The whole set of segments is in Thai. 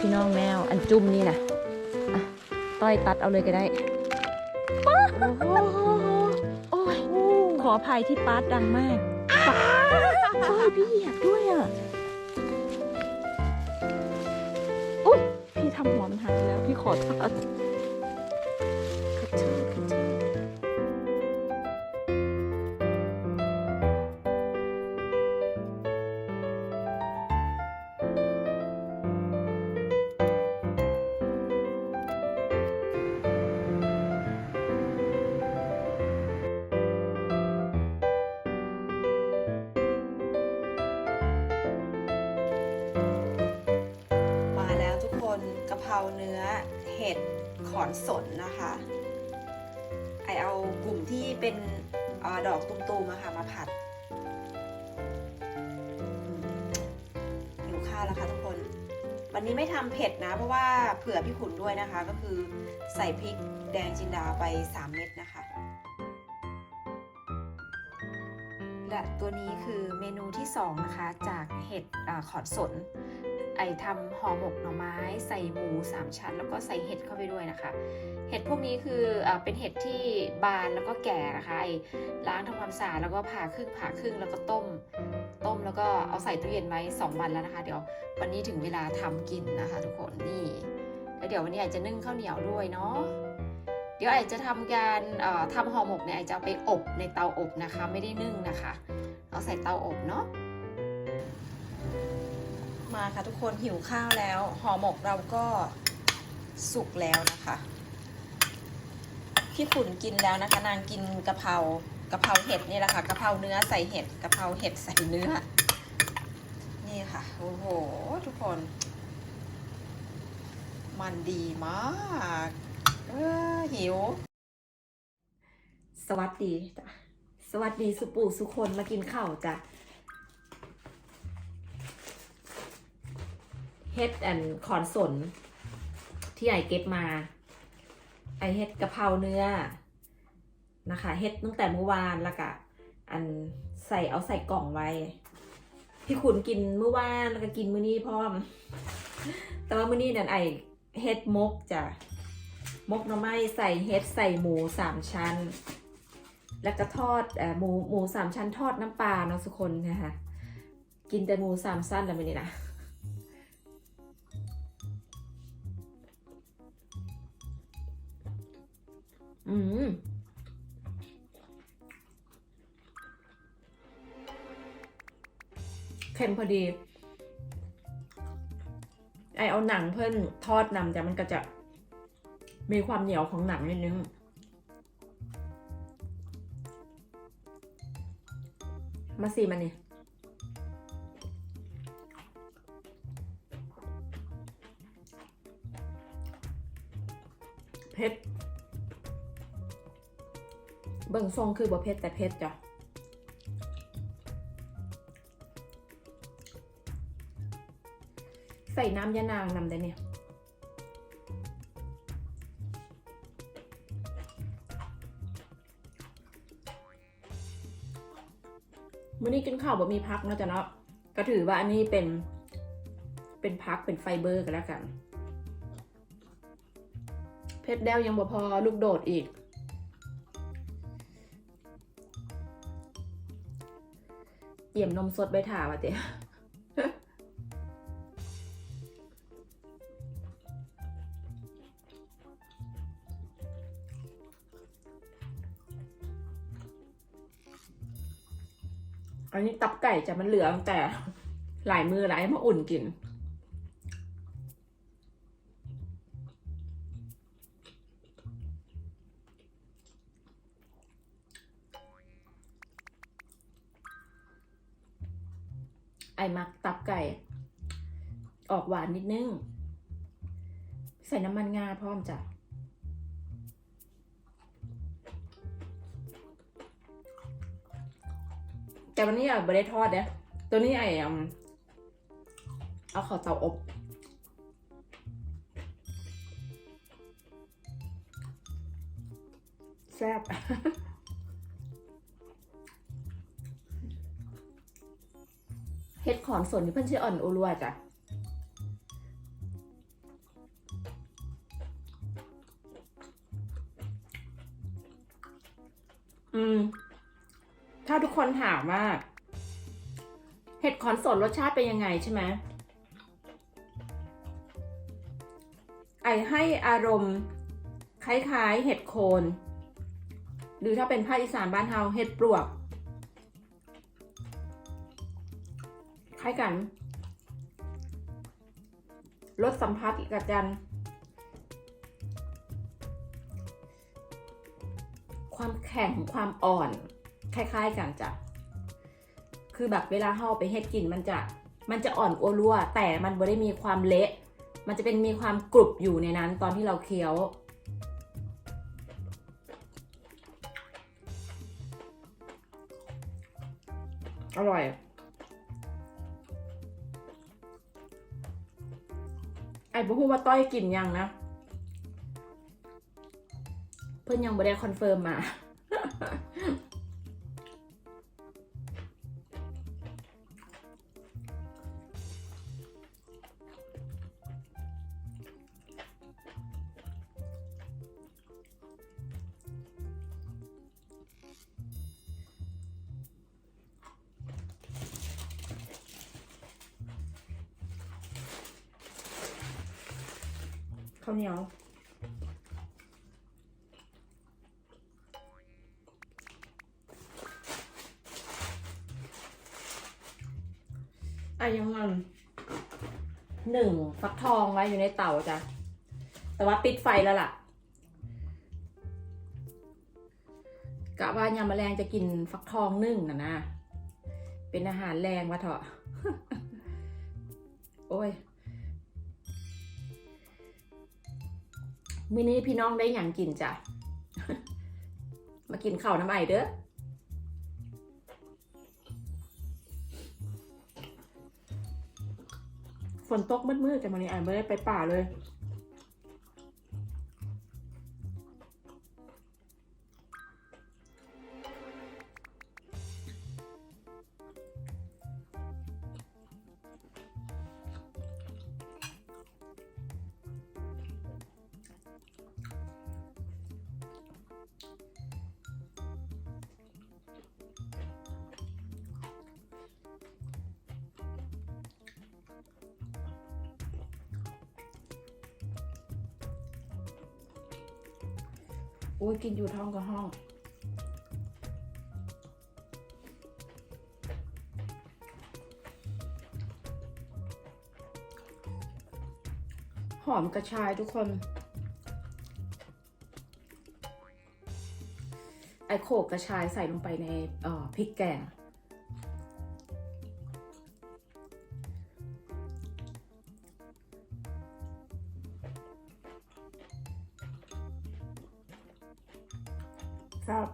พี่น้องแมวอันจุ่มนี่นะอะต้อยตัดเอาเลยก็ได้ป๊าโอ้ยขออภัยที่ปาร์ตดังมากต้อยพี่เหยียบด้วยอะอุ้ยพี่ทำหัวมันหักแล้วพี่ขอโทษ เพราเนื้อเห็ดขอนสนนะคะ ไอเอากลุ่มที่เป็นอดอกตุ่มๆอะค่ะมาผัดอืมหิวข้าวแล้วค่ะทุกคน วันนี้ไม่ทำเผ็ดนะ เพราะว่าเผื่อพี่ขุนด้วยนะคะ ก็คือใส่พริกแดงจินดาไป 3 เม็ดนะคะ และตัวนี้คือเมนูที่ 2 นะคะ จากเห็ดอขอนสน ไอทำห่อหมกหน่อไม้ใส่หมู3ชั้น แล้วก็ใส่เห็ดเข้าไปด้วยนะคะ เห็ดพวกนี้คืออเป็นเห็ดที่บานแล้วก็แก่นะคะไอล้างทำความสะอาดแล้วก็ผ่าครึ่งผ่าครึ่งแล้วก็ต้ม ต้มแล้วก็เอาใส่ตู้เย็นไว้2วันแล้วนะคะ เดี๋ยววันนี้ถึงเวลาทำกินนะคะ ทุกคนนี่แล้วเดี๋ยววันนี้ไอจะนึ่งข้าวเหนียวด้วยเนาะเดี๋ยวไอจะทำการเอ่อทำห่อหมกเนี่ยไอจะเอาไปอบในเตาอบนะคะ ไม่ได้นึ่งนะคะ เอาใส่เตาอบเนาะ มาค่ะทุกคนหิวข้าวแล้วห่อหมกเราก็สุกแล้วนะคะพี่ขุนกินแล้วนะคะนางกินกะเพรากะเพราเห็ดนี่แหละค่ะกะเพราเนื้อใส่เห็ดกะเพราเห็ดใส่เนื้อ นี่ค่ะโอ้โหทุกคน มันดีมากเออหิว สวัสดีจ้ะสวัสดีสุปู่สุคนมากินข้าวจ้ะ เฮ็ดอันขอนสน ที่ไอเก็บมา ไอเฮ็ดกะเพราเนื้อนะคะเฮ็ดตั้งแต่เมื่อวานแล้วก็อันใส่เอาใส่กล่องไว้ พี่ขุนกินเมื่อวานแล้วก็กินมื้อนี้พร้อม แต่ว่ามื้อนี้นั่นไอเฮ็ดมกจ้ะมกหน่อไม้ใส่เฮ็ดใส่หมูสามชั้น แล้วก็ทอดเอ่อหมูหมูสามชั้นทอดน้ำปลาเนาะทุกคนนะคะกินแต่หมูสามสั้นแล้วไม่นี่นะ อืมเค็มพอดี ไอเอาหนังเพิ่นทอดนำแต่มันก็จะมีความเหนียวของหนังนิดนึงมาสิมันนี่เผ็ด เบิ่งทรงคือบ่เผ็ดแต่เผ็ดจ้ะใส่น้ำยะนางนำได้เนี่ยมื่อนี้กินข้าวบ่มีพักเนาะจ๊ะเนาะก็ถือว่าอันนี้เป็น เป็นพักเป็นไฟเบอร์กันแล้วกัน เพชรแดวยังบ่พอลูกโดดอีก เยี่ยมนมสดใบถาว่ะเจ๊อันนี้ตับไก่จะมันเหลืองแต่หลายมือหลายมาอุ่นกินานนิดนึง ใส่น้ำมันงาพร้อมจ้ะแต่วันนี้อะไม่ได้ทอดเด้ตัวนี้ไอ้อืมเอาเขอเตาอบแซ่บเฮ็ดขอนสนนี่เพิ่นชื่ออ่อนโอรัวจ้ะ อืม ถ้าทุกคนถามว่า เห็ดขอนสนรสชาติเป็นยังไงใช่ไหมไอให้อารมณ์คล้ายๆ เห็ดโคน หรือถ้าเป็นภาคอีสานบ้านเฮาเห็ดปลวก คล้ายกัน รสสัมผัสกับกัน ความแข็งความอ่อน คล้าย ๆกันจ้ะคือแบบเวลาเฮาไปเฮ็ดกินมันจะมันจะอ่อนอัวรั่วแต่มันบ่ได้มีความเละ มันจะเป็นมีความกรุบอยู่ในนั้นตอนที่เราเคี้ยว อร่อยไอ้บุฮูว่าต้อยกินยังนะ พื่อนยังไม่ได้คอนเฟิร์มมา ข้าวเหนียวันหนึ่งฟักทองไว้อยู่ในเตาจ้ะ แต่ว่าปิดไฟแล้วล่ะกะว่ายามแมลงจะกินฟักทองนึ่งนะนะเป็นอาหารแรงวะเถอะโอ้ยมื้อนี้พี่น้องได้อย่างกินจ้ะ มากินข้าวน้ำไอเด้อ ฝนตกมืดๆแต่วันนี้ไอไม่ได้ไปป่าเลย อุ้ยกินอยู่ท้องกับห้อง หอมกระชายทุกคน ไอโขกกระชายใส่ลงไปในพริกแกง ครับ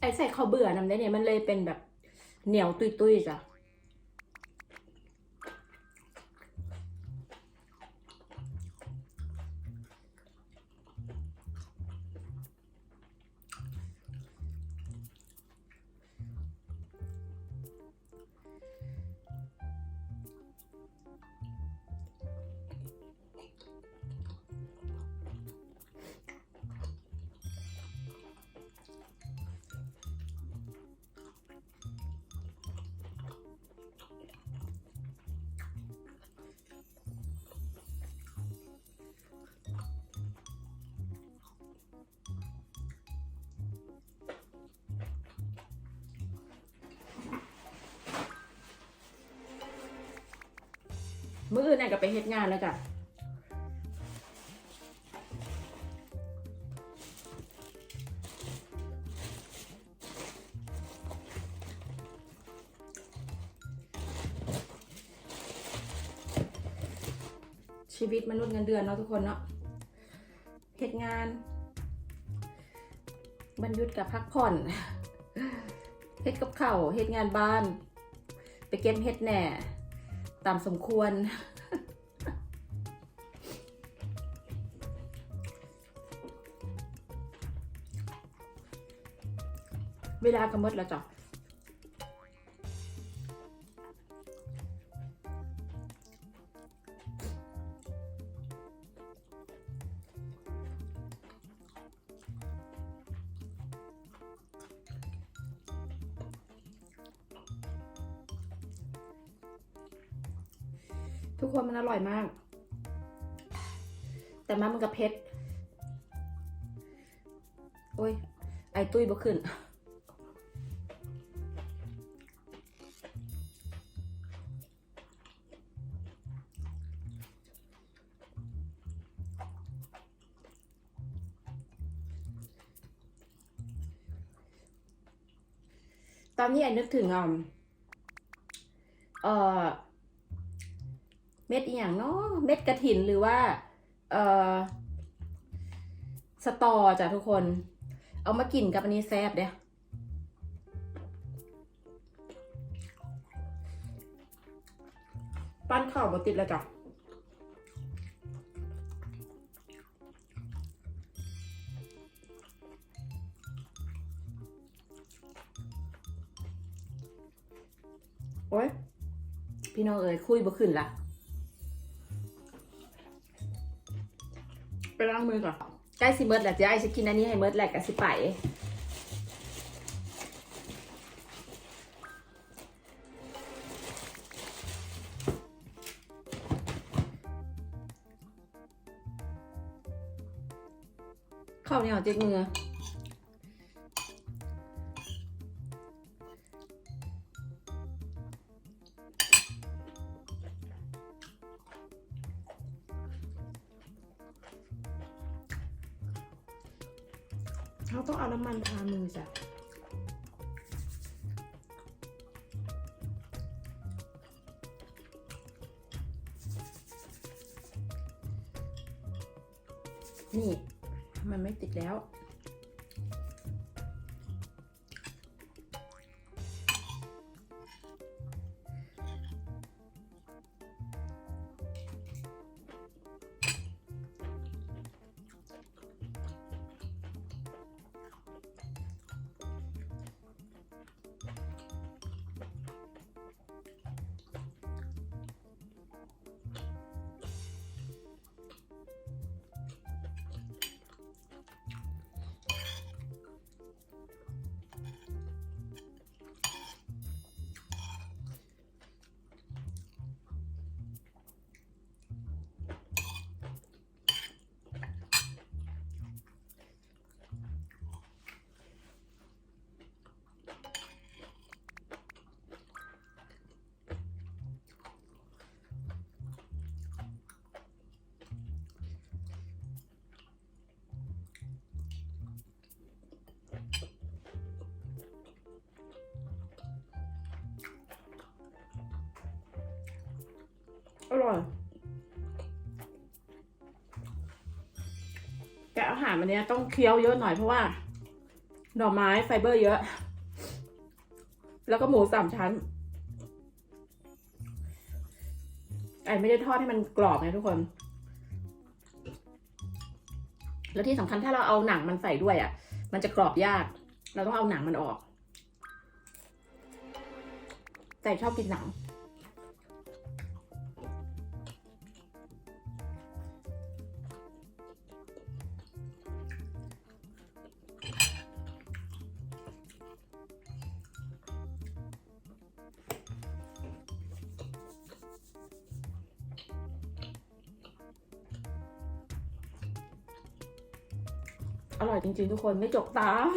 ไอ้ใส่ข้าวเบื่อนำได้เนี่ยมันเลยเป็นแบบเหนียวตุยๆจ้ะ มื่ออื่นน่ะก็ไปเฮ็ดงานแล้วจ้ะชีวิตมนุษย์เงินเดือนเนาะทุกคนเนาะเฮ็ดงานบรรยุทธ์กับพักผ่อนเฮ็ดกับเข้าเฮ็ดงานบ้าน ไปเก็บเฮ็ดแหน่ ตามสมควร เวลากำหนดแล้วจ้ะ ทุกคนมันอร่อยมาก แต่มามันกับเพชรโอ้ย ไอตุ้ยบ่ขึ้น ตอนนี้ไอ้นึกถึงอะเอ่อ เม็ดอีหย่างเนาะเม็ดกระถินหรือว่าเอ่อสตอจ้ะทุกคน เอามากินกับอันนี้แซ่บเด้ปั้นข้าวบติดแล้วจ้ะโอ้ยพี่น้องเอ๋ยคุยบ่ขึ้นละ ไปล้างมือก่อนใกล้สิเมิดแล้วจะไอ้จะกินอันนี้ให้เมิดแหละกับสิไปข้าวเหนียวเจ๊กมือ น้ำมันทามือจ้ะนี่ มันไม่ติดแล้ว อร่อยแต่อาหารมันนี้ต้องเคี้ยวเยอะหน่อยเพราะว่า หน่อไม้ไฟเบอร์เยอะ แล้วก็หมูสามชั้น ไอ้ไม่ได้ทอดให้มันกรอบไงทุกคน แล้วที่สำคัญถ้าเราเอาหนังมันใส่ด้วยอะ มันจะกรอบยาก เราต้องเอาหนังมันออก แต่ชอบกินหนัง จริงๆทุกคนไม่จกตาม